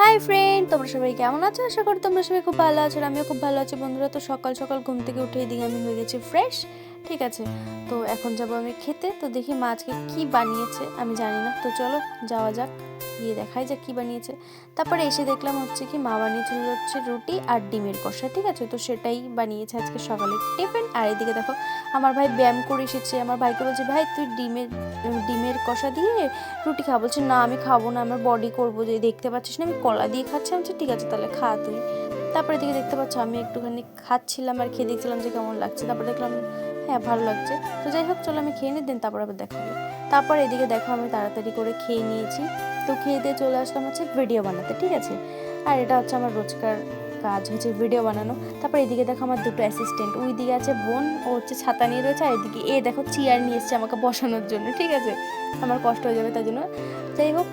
Hi friend তোমরা সবাই কেমন আছো? আশা করি তোমরা সবাই খুব ভালো আছো আমিও খুব ভালো আছি। বন্ধুরা, তো সকাল সকাল ঘুম থেকে উঠে এদিকে আমি হয়ে গেছি ফ্রেশ ঠিক আছে? তো এখন যাব আমি খেতে। তো দেখি মা আজকে কী বানিয়েছে, আমি জানি না। তো চলো, যাওয়া যাক। গিয়ে দেখাই যাক কী বানিয়েছে। তারপরে এসে দেখলাম হচ্ছে কি মা বানিয়েছিল হচ্ছে রুটি আর ডিমের কষা, ঠিক আছে? তো সেটাই বানিয়েছে আজকে সকালে টিফিন। আর এদিকে দেখো, আমার ভাই ব্যায়াম করে এসেছে। আমার ভাইকে বলছে, ভাই, তুই ডিমের ডিমের কষা দিয়ে রুটি খাব বলছে, না, আমি খাব না, আমার বডি করব। যে দেখতে পাচ্ছিস না, আমি কলা দিয়ে খাচ্ছি। আমি ঠিক আছে, তাহলে খা তুই। তারপরে দিকে দেখতে পাচ্ছ, আমি একটুখানি খাচ্ছিলাম আর খেয়ে দেখছিলাম যে কেমন লাগছে। তারপরে দেখলাম হ্যাঁ ভালো লাগছে। তো যাই হোক, চলো আমি খেয়ে নিই দেন তারপর আবার দেখাবো তারপর এদিকে দেখো, আমি তাড়াতাড়ি করে খেয়ে নিয়েছি। তো খেয়ে দিয়ে চলে আসলাম হচ্ছে ভিডিও বানাতে, ঠিক আছে? আর এটা হচ্ছে আমার রোজকার কাজ হচ্ছে ভিডিও বানানো। তারপর এদিকে দেখো আমার দুটো অ্যাসিস্ট্যান্ট ওই দিকে আছে বোন, ও হচ্ছে ছাতা নিয়ে রয়েছে, আর এদিকে এ দেখো চেয়ার নিয়ে এসছে আমাকে বসানোর জন্য, ঠিক আছে? আমার কষ্ট হয়ে যাবে তাই জন্য। যাই হোক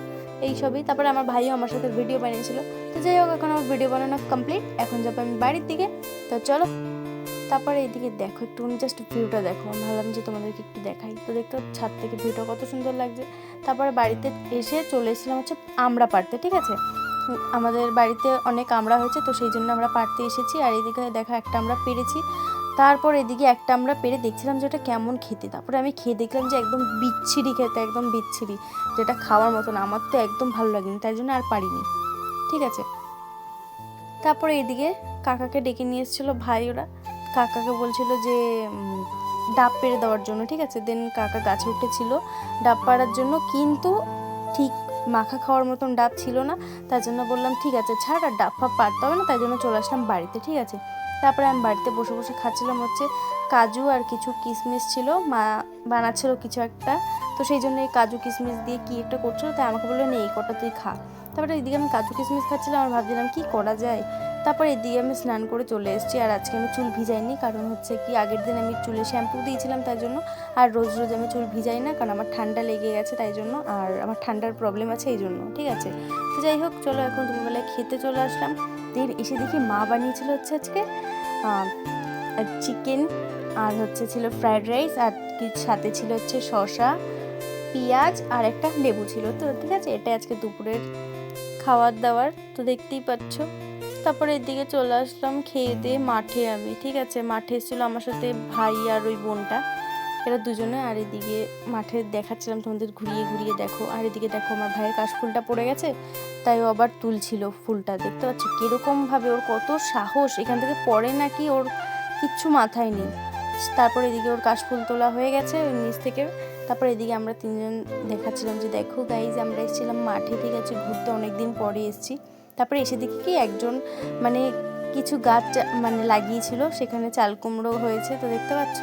এইসবই তারপরে আমার ভাইও আমার সাথে ভিডিও বানিয়েছিল। তো যাই হোক, এখন আমার ভিডিও বানানো কমপ্লিট এখন যাব আমি বাড়ির দিকে। তো চলো। তারপরে এদিকে দেখো, একটু জাস্ট ভিউটা দেখো। আমি ভাবলাম যে তোমাদেরকে একটু দেখাই। তো দেখতে ছাদ থেকে ভিউটা কত সুন্দর লাগছে। তারপরে বাড়িতে এসে চলে এসেছিলাম হচ্ছে আমরা পারতে, ঠিক আছে? আমাদের বাড়িতে অনেক আমড়া হয়েছে, তো সেই জন্য আমরা পারতে এসেছি। আর এদিকে দেখো, একটা আমরা পেরেছি। তারপর এদিকে একটা আমরা পেরে দেখছিলাম যে ওটা কেমন খেতে। তারপরে আমি খেয়ে দেখলাম যে একদম বিচ্ছিরি খেতে, একদম বিচ্ছিরি। যেটা খাওয়ার মতন। আমার তো একদম ভালো লাগেনি, তাই জন্য আর পারিনি, ঠিক আছে? তারপরে এদিকে কাকাকে ডেকে নিয়ে এসেছিল ভাই ওরা। কাকাকে বলছিল যে ডাব পেড়ে দেওয়ার জন্য, ঠিক আছে? দেন কাকা গাছে উঠেছিল, ডাব পাড়ার জন্য, কিন্তু ঠিক মাখা খাওয়ার মতন ডাব ছিল না। তার জন্য বললাম, ঠিক আছে, ছাড়, আর ডাব ফাপ পারতে হবে না, তাই জন্য চলে আসলাম বাড়িতে, ঠিক আছে? তারপরে আমি বাড়িতে বসে বসে খাচ্ছিলাম হচ্ছে কাজু আর কিছু কিশমিশ ছিল। মা বানাচ্ছিল কিছু একটা। তো সেই জন্য এই কাজু কিশমিশ দিয়ে কী একটা করছিল, তাই আমাকে বলল নেই কটা তুই খা। তারপরে এদিকে আমি কাজু কিশমিশ খাচ্ছিলাম, আর ভাবছিলাম, কি করা যায়? তারপরে এদিকে আমি স্নান করে চলে এসেছি, আর আজকে আমি চুল ভিজাইনি, কারণ হচ্ছে কি, আগের দিন আমি চুলে শ্যাম্পু দিয়েছিলাম তার জন্য, আর রোজ রোজ আমি চুল ভিজাই না, কারণ আমার ঠান্ডা লেগে গেছে তাই জন্য, আর আমার ঠান্ডার প্রবলেম আছে এই জন্য, ঠিক আছে? তো যাই হোক, চলো এখন দুপুরবেলায় খেতে চলে আসলাম। দেন এসে দেখি মা বানিয়েছিল হচ্ছে আজকে চিকেন আর হচ্ছে ছিল ফ্রাইড রাইস আর সাথে ছিল হচ্ছে শসা, পেঁয়াজ, আর একটা লেবু ছিল। তো ঠিক আছে এটা আজকে দুপুরের খাওয়ার দাওয়ার তো দেখতেই পাচ্ছ। তারপরে এদিকে চলে আসলাম খেয়ে দিয়ে মাঠে আমি। ঠিক আছে, মাঠে এসেছিল আমার সাথে ভাই আর ওই বোনটা। এরা দুজনে, আর এদিকে মাঠে দেখাচ্ছিলাম তোমাদের ঘুরিয়ে ঘুরিয়ে দেখো। আর এদিকে দেখো আমার ভাইয়ের কাশফুলটা পড়ে গেছে, তাই ও আবার তুলছিল ফুলটা দেখতে পাচ্ছ। কীরকমভাবে ওর কত সাহস, এখান থেকে পড়ে নাকি ওর কিচ্ছু মাথায় নেই। তারপরে এদিকে ওর কাশফুল তোলা হয়ে গেছে ওই নিচ থেকে। তারপর এদিকে আমরা তিনজন দেখাচ্ছিলাম যে, দেখো গাইজ আমরা এসেছিলাম মাঠে, ঠিক আছে? ঘুরতে অনেক দিন পরে এসেছি। তারপরে এসে দেখি কি একজন মানে কিছু গাছ মানে লাগিয়েছিল, সেখানে চাল কুমড়ো হয়েছে, তো দেখতে পাচ্ছ?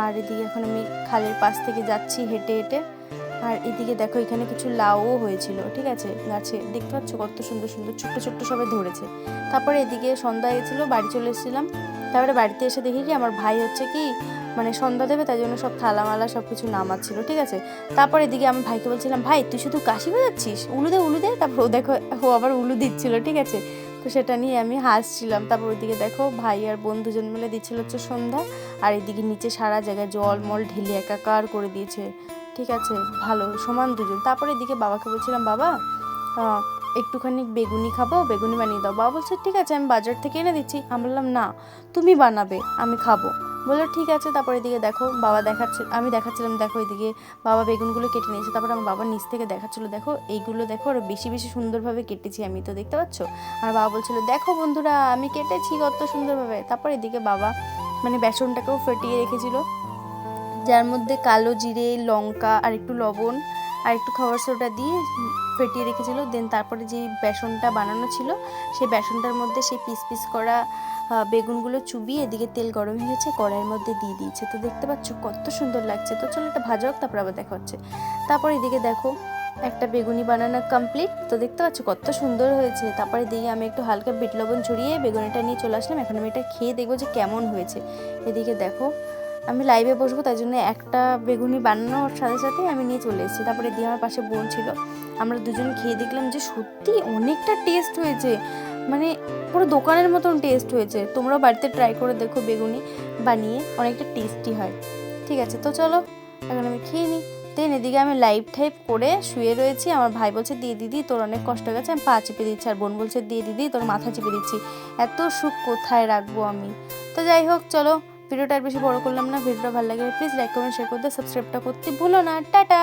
আর এদিকে এখন আমি খালের পাশ থেকে যাচ্ছি হেঁটে হেঁটে। আর এদিকে দেখো এখানে কিছু লাউও হয়েছিল, ঠিক আছে? গাছে, দেখতে পাচ্ছ কত সুন্দর সুন্দর, ছোট্ট ছোট্ট সবাই ধরেছে। তারপরে এদিকে সন্ধ্যা গেছিল বাড়ি চলে এসেছিলাম। তারপরে বাড়িতে এসে দেখি কি আমার ভাই হচ্ছে কি মানে সন্ধ্যা দেবে তাই জন্য সব থালামালা সব কিছু নামাচ্ছিল, ঠিক আছে? তারপর এদিকে আমি ভাইকে বলছিলাম, ভাই, তুই শুধু কাশি বাজাচ্ছিস? উলু দে উলু দে। তারপর ও দেখো, ও আবার উলু দিচ্ছিল, ঠিক আছে? তো সেটা নিয়ে আমি হাসছিলাম। তারপর ওইদিকে দেখো, ভাই আর বোন দুজন মিলে দিচ্ছিল হচ্ছে সন্ধ্যা। আর এদিকে নিচে সারা জায়গায় জল, মল ঢেলে একাকার করে দিয়েছে, ঠিক আছে? ভালো, সমান দুজন। তারপরে এদিকে বাবাকে বলছিলাম, বাবা একটুখানি বেগুনি খাব, বেগুনি বানিয়ে দাও। বাবা বলছে, ঠিক আছে, আমি বাজার থেকে এনে দিচ্ছি। আমি বললাম, না, তুমি বানাবে, আমি খাব। বলল, ঠিক আছে, তারপরে এদিকে দেখো, বাবা দেখাচ্ছে, আমি দেখাচ্ছিলাম, দেখো এদিকে বাবা বেগুনগুলো কেটে নিয়েছে। তারপরে আমার বাবা নিচ থেকে দেখাচ্ছিলো, দেখো, এইগুলো দেখো, আরও বেশি বেশি সুন্দরভাবে কেটেছি আমি, তো দেখতে পাচ্ছ? আর বাবা বলছিল, দেখো বন্ধুরা, আমি কেটেছি কত সুন্দরভাবে। তারপর এদিকে বাবা মানে বেসনটাকেও ফেটিয়ে রেখেছিল, যার মধ্যে কালো জিরে, লঙ্কা, আর একটু লবণ আর একটু খাবার সোডা দিয়ে ফেটিয়ে রেখেছিল। দেন তারপরে যে বেসনটা বানানো ছিল, সেই বেসনটার মধ্যে সেই পিস পিস করা বেগুনগুলো চুবিয়ে এদিকে তেল গরম হয়ে গেছে, কড়াইয়ের মধ্যে দিয়ে দিয়েছে। তো দেখতে পাচ্ছ কত সুন্দর লাগছে। তো চলো এটা ভাজা হোক, তারপর আবার দেখা হচ্ছে। তারপর এদিকে দেখো, একটা বেগুনি বানানো কমপ্লিট তো দেখতে পাচ্ছ কত সুন্দর হয়েছে। তারপরে দিয়ে আমি একটু হালকা বিট লবণ ছড়িয়ে বেগুনিটা নিয়ে চলে আসলাম। এখন আমি এটা খেয়ে দেখব যে কেমন হয়েছে। এদিকে দেখো আমি লাইভে বসবো, তাই জন্য একটা বেগুনি বানানোর সাথে সাথে আমি নিয়ে চলে এসেছি। তারপরে দিয়ে আমার পাশে বোন ছিল আমরা দুজন খেয়ে দেখলাম যে সত্যি অনেকটা টেস্ট হয়েছে। মানে পুরো দোকানের মতন টেস্ট হয়েছে। তোমরাও বাড়িতে ট্রাই করে দেখো বেগুনি বানিয়ে, অনেকটা টেস্টি হয়। ঠিক আছে, তো চলো, এখন আমি খেয়ে নিই। দেন এদিকে আমি লাইভ টাইপ করে শুয়ে রয়েছি। আমার ভাই বলছে দিয়ে দিদি, তোর অনেক কষ্ট গেছে, আমি পা চেপে দিচ্ছি। আর বোন বলছে দিয়ে দিদি, তোর মাথা চিপে দিচ্ছি। এত সুখ কোথায় রাখব আমি? তো যাই হোক, চলো ভিডিওটা আর বেশি বড় করলাম না, ভিডিওটা ভালো লাগে প্লিজ লাইক কমেন্ট শেয়ার করতে সাবস্ক্রাইবটা করতে ভুলো না। টাটা!